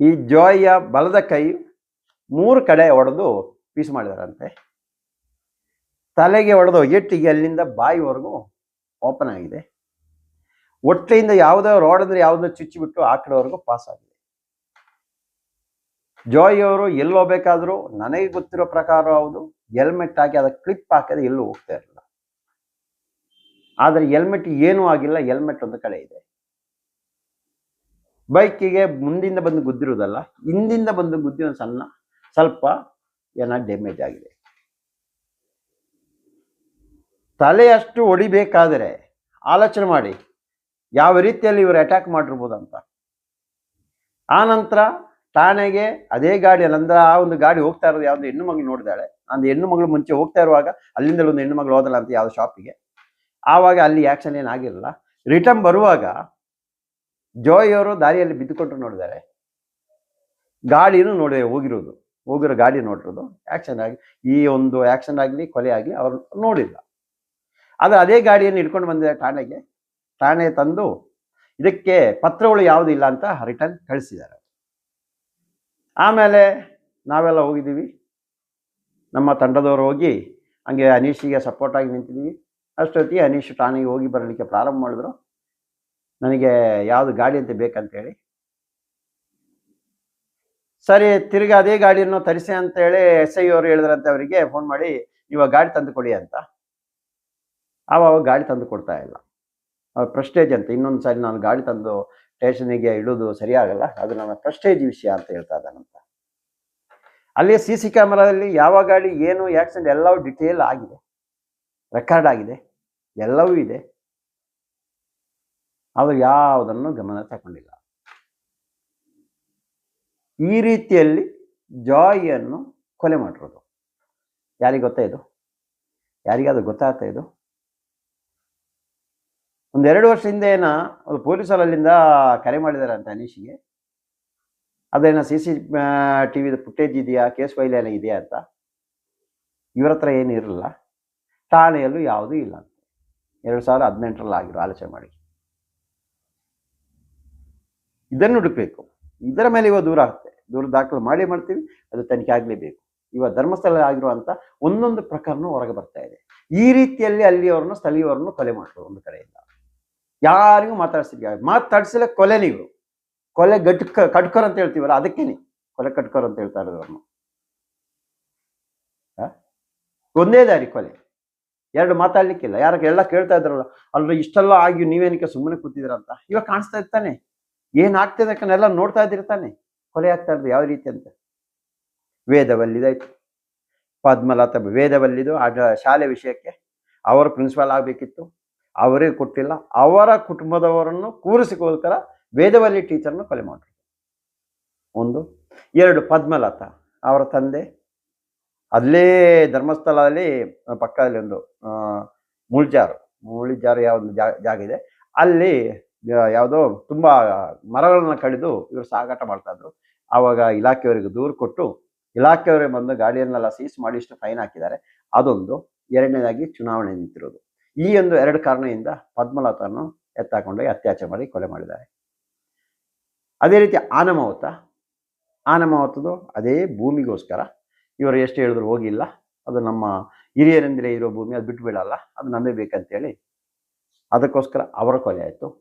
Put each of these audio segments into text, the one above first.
ಈ ಜೋಯಿಯ ಬಲದ ಕೈ ಮೂರು ಕಡೆ ಹೊಡೆದು ಪೀಸ್ ಮಾಡಿದಾರಂತೆ. ತಲೆಗೆ ಹೊಡೆದು ಎಟ್ಟಿಗೆ ಅಲ್ಲಿಂದ ಬಾಯಿವರೆಗೂ ಓಪನ್ ಆಗಿದೆ. ಹೊಟ್ಟೆಯಿಂದ ಯಾವುದೋ ರೋಡ್ ಅಂದ್ರೆ ಯಾವುದೋ ಚುಚ್ಚಿಬಿಟ್ಟು ಆ ಕಡೆವರೆಗೂ ಪಾಸ್ ಆಗಿದೆ. ಜೋಯಿ ಅವರು ಎಲ್ಲಿ ಹೋಗ್ಬೇಕಾದ್ರೂ ನನಗೆ ಗೊತ್ತಿರೋ ಪ್ರಕಾರ ಹೌದು, ಹೆಲ್ಮೆಟ್ ಹಾಕಿ ಅದಕ್ಕೆ ಕ್ಲಿಪ್ ಹಾಕಿದ್ರೆ ಎಲ್ಲೂ ಹೋಗ್ತಾ ಇರಲಿಲ್ಲ. ಆದರೆ ಹೆಲ್ಮೆಟ್ ಏನೂ ಆಗಿಲ್ಲ, ಹೆಲ್ಮೆಟ್ ಒಂದು ಕಡೆ ಇದೆ. ಬೈಕಿಗೆ ಮುಂದಿಂದ ಬಂದು ಗುದ್ದಿರುವುದಲ್ಲ, ಹಿಂದಿಂದ ಬಂದು ಗುದ್ದಿ ಒಂದು ಸಣ್ಣ, ಸ್ವಲ್ಪ ಏನ ಡ್ಯಾಮೇಜ್ ಆಗಿದೆ. ತಲೆಯಷ್ಟು ಹೊಡಿಬೇಕಾದರೆ ಆಲೋಚನೆ ಮಾಡಿ, ಯಾವ ರೀತಿಯಲ್ಲಿ ಇವರು ಅಟ್ಯಾಕ್ ಮಾಡಿರ್ಬೋದಂತ. ಅಂತ ಆ ನಂತರ ಠಾಣೆಗೆ ಅದೇ ಗಾಡಿ ಅಂದ್ರೆ ಆ ಒಂದು ಗಾಡಿ ಹೋಗ್ತಾ ಇರೋದು ಯಾವ್ದು ಹೆಣ್ಣು ಮಗಳು ನೋಡಿದಾಳೆ. ಒಂದು ಹೆಣ್ಣು ಮಗಳು ಮುಂಚೆ ಹೋಗ್ತಾ ಇರುವಾಗ ಅಲ್ಲಿಂದಲೂ ಒಂದು ಹೆಣ್ಣು ಮಗಳು ಹೋದಲ್ಲ ಅಂತ ಯಾವ್ದು ಶಾಪಿಗೆ ಆವಾಗ ಅಲ್ಲಿ ಆಕ್ಷನ್ ಏನಾಗಿರಲ್ಲ ರಿಟರ್ನ್ ಬರುವಾಗ ಜೋಯ್ ಅವರು ದಾರಿಯಲ್ಲಿ ಬಿದ್ದುಕೊಂಡ್ರು ನೋಡಿದ್ದಾರೆ. ಗಾಡಿನೂ ನೋಡಿದೆ ಹೋಗಿರೋದು. ಹೋಗಿರೋ ಗಾಡಿ ನೋಡಿರೋದು. ಆ್ಯಕ್ಷನ್ ಆಗಿ, ಈ ಒಂದು ಆ್ಯಕ್ಷನ್ ಆಗಲಿ, ಕೊಲೆ ಆಗಲಿ ಅವರು ನೋಡಿಲ್ಲ. ಆದರೆ ಅದೇ ಗಾಡಿಯನ್ನು ಹಿಡ್ಕೊಂಡು ಬಂದಿದೆ ಠಾಣೆಗೆ, ಠಾಣೆ ತಂದು ಇದಕ್ಕೆ ಪತ್ರಗಳು ಯಾವುದೂ ಇಲ್ಲ ಅಂತ ರಿಟರ್ನ್ ಕಳಿಸಿದ್ದಾರೆ. ಆಮೇಲೆ ನಾವೆಲ್ಲ ಹೋಗಿದ್ದೀವಿ. ನಮ್ಮ ತಂಡದವರು ಹೋಗಿ, ಹಂಗೆ ಅನೀಶಿಗೆ ಸಪೋರ್ಟಾಗಿ ನಿಂತಿದ್ದೀವಿ. ಅಷ್ಟೊತ್ತಿಗೆ ಅನೀಶ್ ಠಾಣೆಗೆ ಹೋಗಿ ಬರಲಿಕ್ಕೆ ಪ್ರಾರಂಭ ಮಾಡಿದ್ರು. ನನಗೆ ಯಾವುದು ಗಾಡಿ ಅಂತ ಬೇಕಂತೇಳಿ. ಸರಿ, ತಿರ್ಗಿ ಅದೇ ಗಾಡಿಯನ್ನು ತರಿಸಿ ಅಂತ ಹೇಳಿ ಎಸ್ ಐ ಅವರು ಹೇಳಿದ್ರಂತೆ ಅವರಿಗೆ ಫೋನ್ ಮಾಡಿ ನೀವು ಗಾಡಿ ತಂದು ಕೊಡಿ ಅಂತ. ಆವಾಗ ಗಾಡಿ ತಂದು ಕೊಡ್ತಾ ಇಲ್ಲ. ಅವ್ರ ಪ್ರಸ್ಟೇಜ್ ಅಂತ, ಇನ್ನೊಂದು ಸಾರಿ ನಾನು ಗಾಡಿ ತಂದು ಸ್ಟೇಷನಿಗೆ ಇಡೋದು ಸರಿಯಾಗಲ್ಲ, ಅದು ನನ್ನ ಪ್ರಸ್ಟೇಜ್ ವಿಷಯ ಅಂತ ಹೇಳ್ತಾ ಇದ್ದಾನಂತ ಅಲ್ಲಿ ಸಿ ಸಿ ಕ್ಯಾಮರಾದಲ್ಲಿ ಯಾವ ಗಾಡಿ, ಏನು ಆಕ್ಸಿಡೆಂಟ್ ಎಲ್ಲವೂ ಡಿಟೇಲ್ ಆಗಿದೆ. ರೆಕಾರ್ಡ್ ಆಗಿದೆ. ಎಲ್ಲವೂ ಇದೆ. ಅದು ಯಾವುದನ್ನು ಗಮನ ತಗೊಂಡಿಲ್ಲ. ಈ ರೀತಿಯಲ್ಲಿ ಜಾಯಿಯನ್ನು ಕೊಲೆ ಮಾಡಿರೋದು. ಯಾರಿಗೆ ಗೊತ್ತಾ ಇದು? ಯಾರಿಗಾದ್ರೂ ಗೊತ್ತಾಗ್ತಾ ಇದು? ಒಂದೆರಡು ವರ್ಷ ಹಿಂದೆನ ಒಂದು ಕರೆ ಮಾಡಿದ್ದಾರೆ ಅಂತ ಅನೀಶಿಗೆ. ಅದೇನೋ C C T V footage ಇದೆಯಾ? ಕೇಸ್ ಫೈಲ್ ಏನೋ ಇದೆಯಾ ಅಂತ. ಇವ್ರ ಹತ್ರ ಏನು ಇರಲಿಲ್ಲ ಠಾಣೆಯಲ್ಲೂ ಯಾವುದೂ ಇಲ್ಲ ಅಂತ. ಎರಡು ಸಾವಿರದ ಹದಿನೆಂಟರಲ್ಲಿ ಆಗಿರೋ ಆಲೋಚನೆ ಮಾಡಿ. ಇದನ್ನು ಹುಡುಕ್ಬೇಕು. ಇದರ ಮೇಲೆ ಇವಾಗ ದೂರ ಆಗುತ್ತೆ ದೂರ ದಾಖಲು ಮಾಡಿ ಮಾಡ್ತೀವಿ, ಅದು ತನಿಖೆ ಆಗಲೇಬೇಕು. ಇವಾಗ ಧರ್ಮಸ್ಥಳ ಆಗಿರುವಂಥ ಒಂದೊಂದು ಪ್ರಕರಣ ಹೊರಗೆ ಬರ್ತಾ ಇದೆ. ಈ ರೀತಿಯಲ್ಲಿ ಅಲ್ಲಿಯವರನ್ನು, ಸ್ಥಳೀಯವರನ್ನು ಕೊಲೆ ಮಾಡ್ತಾರೆ ಒಂದು ಕಡೆಯಿಂದ ಯಾರಿಗೂ ಮಾತಾಡ್ಸಿದ್ವಿ ಮಾತಾಡ್ಸಿಲ್ಲ ಕೊಲೆ ನೀವು ಕೊಲೆ ಗಟ್ಕ, ಕಟ್ಕರ್ ಅಂತ ಹೇಳ್ತೀವಲ್ಲ ಅದಕ್ಕೇನೆ ಕೊಲೆ ಕಟ್ಕರ್ ಅಂತ ಹೇಳ್ತಾ ಇರೋದು ಅವ್ರನ್ನು ಆ? ಒಂದೇ ದಾರಿ ಕೊಲೆ. ಎರಡು ಮಾತಾಡ್ಲಿಕ್ಕಿಲ್ಲ. ಯಾರ ಎಲ್ಲ ಕೇಳ್ತಾ ಇದ್ರಲ್ಲ ಅಲ್ಲ ಇಷ್ಟೆಲ್ಲ ಆಗಿ ನೀವೇನಕ್ಕೆ ಸುಮ್ಮನೆ ಕೂತಿದ್ದೀರ ಅಂತ. ಇವಾಗ ಕಾಣಿಸ್ತಾ ಇರ್ತಾನೆ ಏನ್ ಆಗ್ತಿದೆ ಎಲ್ಲ ನೋಡ್ತಾ ಇದ್ದಿರ್ತಾನೆ ಕೊಲೆ ಆಗ್ತಾ ಇರೋದು ಯಾವ ರೀತಿ ಅಂತ. ವೇದವಲ್ಲಿದಾಯ್ತು. ಪದ್ಮಲತಾ ವೇದವಲ್ಲಿದು ಆ ಶಾಲೆ ವಿಷಯಕ್ಕೆ ಅವರ ಪ್ರಿನ್ಸಿಪಾಲ್ ಆಗಬೇಕಿತ್ತು. ಅವರೇ ಕೊಟ್ಟಿಲ್ಲ. ಅವರ ಕುಟುಂಬದವರನ್ನು ಕೂರಿಸಿಕೋಸ್ಕರ ವೇದವಲ್ಲಿ ಟೀಚರ್ನ ಕೊಲೆ ಮಾಡಿದ್ರು ಒಂದು. ಎರಡು, ಪದ್ಮಲತಾ ಅವರ ತಂದೆ. ಅಲ್ಲೇ ಧರ್ಮಸ್ಥಳದಲ್ಲಿ ಪಕ್ಕದಲ್ಲಿ ಒಂದು ಮುಳ್ಜಾರು. ಮುಳ್ಜಾರು ಯಾವ ಒಂದು ಜಾಗ ಇದೆ. ಅಲ್ಲಿ ಯಾವುದೋ ತುಂಬಾ ಮರಗಳನ್ನ ಕಡಿದು ಇವರು ಸಾಗಾಟ ಮಾಡ್ತಾ ಇದ್ರು. ಆವಾಗ ಇಲಾಖೆಯವರಿಗೆ ದೂರು ಕೊಟ್ಟು, ಇಲಾಖೆಯವರೇ ಬಂದು ಗಾಡಿಯನ್ನೆಲ್ಲ ಸೀಸ್ ಮಾಡಿ ಇಷ್ಟು ಫೈನ್ ಹಾಕಿದ್ದಾರೆ. ಅದೊಂದು. ಎರಡನೇದಾಗಿ ಚುನಾವಣೆ ನಿಂತಿರೋದು. ಈ ಒಂದು ಎರಡು ಕಾರಣದಿಂದ ಪದ್ಮಲತಾನು ಎತ್ತಾಕೊಂಡೋಗಿ ಅತ್ಯಾಚಾರ ಮಾಡಿ ಕೊಲೆ ಮಾಡಿದ್ದಾರೆ. ಅದೇ ರೀತಿ ಆನಮಾವತ. ಆನಮಾವತದು ಅದೇ ಭೂಮಿಗೋಸ್ಕರ. ಇವರು ಎಷ್ಟು ಹೇಳಿದ್ರು ಹೋಗಿಲ್ಲ. ಅದು ನಮ್ಮ ಹಿರಿಯರಿಂದಲೇ ಇರೋ ಭೂಮಿ, ಅದು ಬಿಟ್ಟು ಬಿಡಲ್ಲ ಅದು ನಮಗೆ ಬೇಕಂತೇಳಿ ಅದಕ್ಕೋಸ್ಕರ ಅವರ ಕೊಲೆ ಆಯಿತು.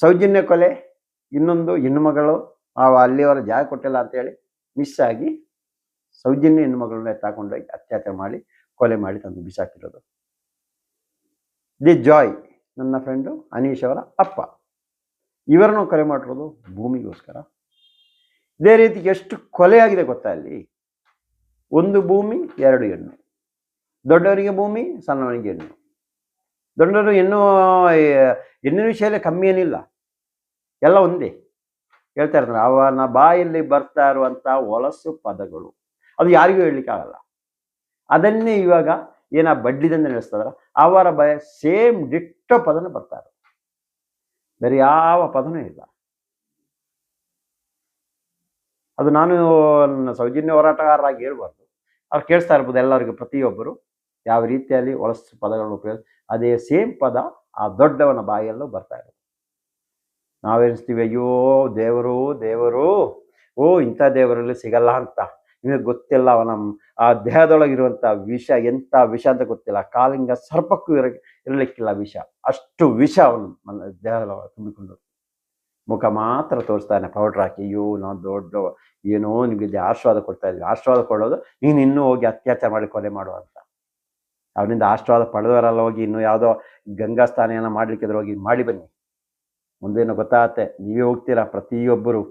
ಸೌಜನ್ಯ ಕೊಲೆ, ಇನ್ನೊಂದು ಹೆಣ್ಣುಮಗಳು ಆ ಅಲ್ಲಿಯವರ ಜಾಗ ಕೊಟ್ಟಿಲ್ಲ ಅಂತೇಳಿ ಮಿಸ್ ಆಗಿ ಸೌಜನ್ಯ ಹೆಣ್ಣುಮಗಳನ್ನ ಹೋಗಿ ಅತ್ಯಾಚಾರ ಮಾಡಿ, ಕೊಲೆ ಮಾಡಿ ತಂದು ಬಿಸಾಕಿರೋದು. ದಿ ಜಾಯ್, ನನ್ನ ಫ್ರೆಂಡು ಅನೀಶ್ ಅವರ ಅಪ್ಪ. ಇವರನ್ನು ಕೊಲೆ ಮಾಡಿರೋದು ಭೂಮಿಗೋಸ್ಕರ. ಇದೇ ರೀತಿ ಎಷ್ಟು ಕೊಲೆ ಆಗಿದೆ ಗೊತ್ತಾ ಅಲ್ಲಿ? ಒಂದು ಭೂಮಿ, ಎರಡು ಹೆಣ್ಣು. ದೊಡ್ಡವರಿಗೆ ಭೂಮಿ ಸಣ್ಣವನಿಗೆ ಹೆಣ್ಣು. ದೊಡ್ಡವರು ಇನ್ನೂ ಹೆಣ್ಣಿನ ವಿಷಯದಲ್ಲಿ ಕಮ್ಮಿ ಏನಿಲ್ಲ. ಎಲ್ಲ ಒಂದೇ. ಹೇಳ್ತಾ ಇರ್ತಾರೆ, ಅವನ ಬಾಯಲ್ಲಿ ಬರ್ತಾ ಇರುವಂಥ ಹೊಲಸು ಪದಗಳು. ಅದು ಯಾರಿಗೂ ಹೇಳಲಿಕ್ಕಾಗಲ್ಲ ಅದನ್ನೇ ಇವಾಗ ಏನ ಬಡ್ಡಿದಿಂದ ನಡೆಸ್ತಾರ ಅವರ ಬಯ ಸೇಮ್ ಡಿಟ್ಟೋ ಪದನ ಬರ್ತಾರೆ ಬೇರೆ ಯಾವ ಪದನೂ ಇಲ್ಲ. ಅದು ನಾನು ಸೌಜನ್ಯ ಹೋರಾಟಗಾರರಾಗಿ ಹೇಳ್ಬಾರ್ದು. ಅವ್ರು ಕೇಳಿಸ್ತಾ ಇರ್ಬೋದು ಎಲ್ಲರಿಗೂ, ಪ್ರತಿಯೊಬ್ಬರು. ಯಾವ ರೀತಿಯಲ್ಲಿ ಹೊಲಸು ಪದಗಳನ್ನು ಉಪಯೋಗ ಅದೇ ಸೇಮ್ ಪದ ಆ ದೊಡ್ಡವನ ಬಾಯಲ್ಲೂ ಬರ್ತಾ ಇರುತ್ತೆ. ನಾವೆನಿಸ್ತೀವಿ? ಅಯ್ಯೋ, ದೇವರು ದೇವರು. ಓ, ಇಂಥ ದೇವರಲ್ಲಿ ಸಿಗಲ್ಲ ಅಂತ. ನಿಮಗೆ ಗೊತ್ತಿಲ್ಲ ಅವನ ಆ ದೇಹದೊಳಗಿರುವಂಥ ವಿಷ, ಎಂಥ ವಿಷ ಅಂತ ಗೊತ್ತಿಲ್ಲ. ಕಾಲಿಂಗ ಸರ್ಪಕ್ಕೂ ಇರ, ಇರಲಿಕ್ಕಿಲ್ಲ ವಿಷ. ಅಷ್ಟು ವಿಷ ಅವನು ಮನ ದೇಹದೊಳಗೆ ತುಂಬಿಕೊಂಡು. ಮುಖ ಮಾತ್ರ ತೋರಿಸ್ತಾನೆ. ಪೌಡ್ರ್ ಹಾಕಿ, ಅಯ್ಯೋ ನಾವು ದೊಡ್ಡ ಏನೋ ನಿಮಗೆ ಆಶೀರ್ವಾದ ಕೊಡ್ತಾ ಇದ್ವಿ. ಆಶೀರ್ವಾದ ಕೊಡೋದು ನೀನು ಇನ್ನೂ ಹೋಗಿ ಅತ್ಯಾಚಾರ ಮಾಡಿ ಕೊಲೆ ಮಾಡು ಅಂತ ಅವನಿಂದ ಆಶೀರ್ವಾದ ಪಡೆದವರೆಲ್ಲ ಹೋಗಿ ಇನ್ನು ಯಾವುದೋ ಗಂಗಾ ಸ್ನಾನ ಮಾಡಲಿಕ್ಕೆ ಹೋಗಿ ಮಾಡಿ ಬನ್ನಿ. ಮುಂದೇನು ಗೊತ್ತಾಗತ್ತೆ, ನೀವೇ ಹೋಗ್ತೀರಾ? ಪ್ರತಿಯೊಬ್ಬರು.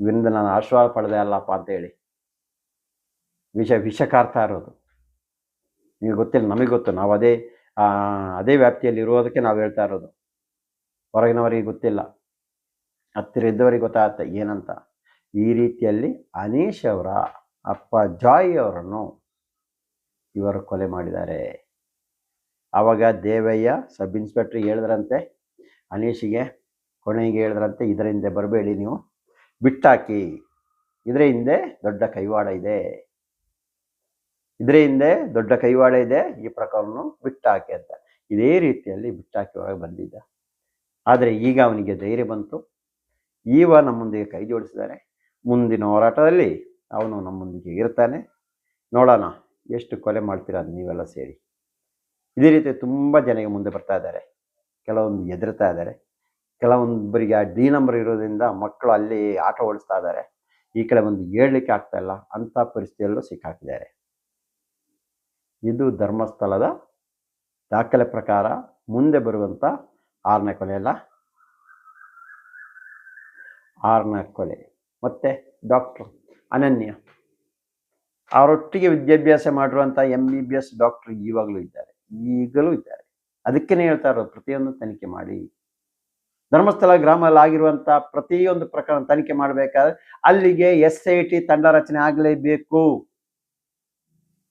ಇವರಿಂದ ನಾನು ಆಶೀರ್ವಾದ ಪಡೆದೆ ಅಲ್ಲಪ್ಪ ಅಂತ ಹೇಳಿ. ವಿಷ ವಿಷಕಾರ್ಥ ಇರೋದು. ನಿಮಗೆ ಗೊತ್ತಿಲ್ಲ, ನಮಗೆ ಗೊತ್ತು. ನಾವು ಅದೇ ಅದೇ ವ್ಯಾಪ್ತಿಯಲ್ಲಿ ಇರೋದಕ್ಕೆ ನಾವು ಹೇಳ್ತಾ ಇರೋದು. ಹೊರಗಿನವರಿಗೆ ಗೊತ್ತಿಲ್ಲ. ಹತ್ತಿರ ಇದ್ದವರಿಗೆ ಗೊತ್ತಾಗತ್ತೆ ಏನಂತ. ಈ ರೀತಿಯಲ್ಲಿ ಅನೀಶ್ ಅವರ, ಅಪ್ಪ ಜಾಯ್ ಅವರನ್ನು ಇವರು ಕೊಲೆ ಮಾಡಿದ್ದಾರೆ. ಆವಾಗ ದೇವಯ್ಯ ಸಬ್ ಇನ್ಸ್ಪೆಕ್ಟ್ರ್ ಹೇಳಿದ್ರಂತೆ, ಅನೀಶಿಗೆ ಕೊನೆಗೆ ಹೇಳಿದ್ರಂತೆ, ಇದರ ಹಿಂದೆ ಬರಬೇಡಿ ನೀವು, ಬಿಟ್ಟಾಕಿ, ಇದರ ಹಿಂದೆ ದೊಡ್ಡ ಕೈವಾಡ ಇದೆ, ಇದರ ಹಿಂದೆ ದೊಡ್ಡ ಕೈವಾಡ ಇದೆ, ಈ ಪ್ರಕರಣವನ್ನು ಬಿಟ್ಟಾಕಿ ಅಂತ. ಇದೇ ರೀತಿಯಲ್ಲಿ ಬಿಟ್ಟಾಕಿ ಒಳಗೆ ಬಂದಿದ್ದ. ಆದರೆ ಈಗ ಅವನಿಗೆ ಧೈರ್ಯ ಬಂತು. ಈವ ನಮ್ಮೊಂದಿಗೆ ಕೈ ಜೋಡಿಸಿದ್ದಾರೆ. ಮುಂದಿನ ಹೋರಾಟದಲ್ಲಿ ಅವನು ನಮ್ಮೊಂದಿಗೆ ಇರ್ತಾನೆ. ನೋಡೋಣ. ಎಷ್ಟು ಕೊಲೆ ಮಾಡ್ತೀರಾ ನೀವೆಲ್ಲ ಸೇರಿ. ಇದೇ ರೀತಿ ತುಂಬ ಜನಗೆ ಮುಂದೆ ಬರ್ತಾ ಇದ್ದಾರೆ. ಕೆಲವೊಂದು ಹೆದರ್ತಾ ಇದ್ದಾರೆ. ಕೆಲವೊಬ್ಬರಿಗೆ ಆ ಡಿ ನಂಬರ್ ಇರೋದ್ರಿಂದ ಮಕ್ಕಳು ಅಲ್ಲಿ ಆಟ ಓಡಿಸ್ತಾ ಇದ್ದಾರೆ. ಈ ಕಡೆ ಒಂದು ಹೇಳಲಿಕ್ಕೆ ಆಗ್ತಾ ಇಲ್ಲ. ಅಂಥ ಪರಿಸ್ಥಿತಿಯಲ್ಲೂ ಸಿಕ್ಕಾಕಿದ್ದಾರೆ. ಇದು ಧರ್ಮಸ್ಥಳದ ದಾಖಲೆ ಪ್ರಕಾರ ಮುಂದೆ ಬರುವಂಥ ಆರನೇ ಕೊಲೆ ಅಲ್ಲ. ಆರನೇ ಕೊಲೆ. ಮತ್ತೆ ಡಾಕ್ಟ್ರು ಅನನ್ಯ. ಅವರೊಟ್ಟಿಗೆ ವಿದ್ಯಾಭ್ಯಾಸ ಮಾಡಿರುವಂಥ M B B S doctor ಈವಾಗಲೂ ಇದ್ದಾರೆ. ಈಗಲೂ ಇದ್ದಾರೆ. ಅದಕ್ಕೇನೆ ಹೇಳ್ತಾ ಇರೋದು, ಪ್ರತಿಯೊಂದು ತನಿಖೆ ಮಾಡಿ. ಧರ್ಮಸ್ಥಳ ಗ್ರಾಮದಲ್ಲಿ ಆಗಿರುವಂಥ ಪ್ರತಿಯೊಂದು ಪ್ರಕರಣ ತನಿಖೆ ಮಾಡಬೇಕಾದ್ರೆ ಅಲ್ಲಿಗೆ ಎಸ್ ಐ ಟಿ ತಂಡ ರಚನೆ ಆಗಲೇಬೇಕು.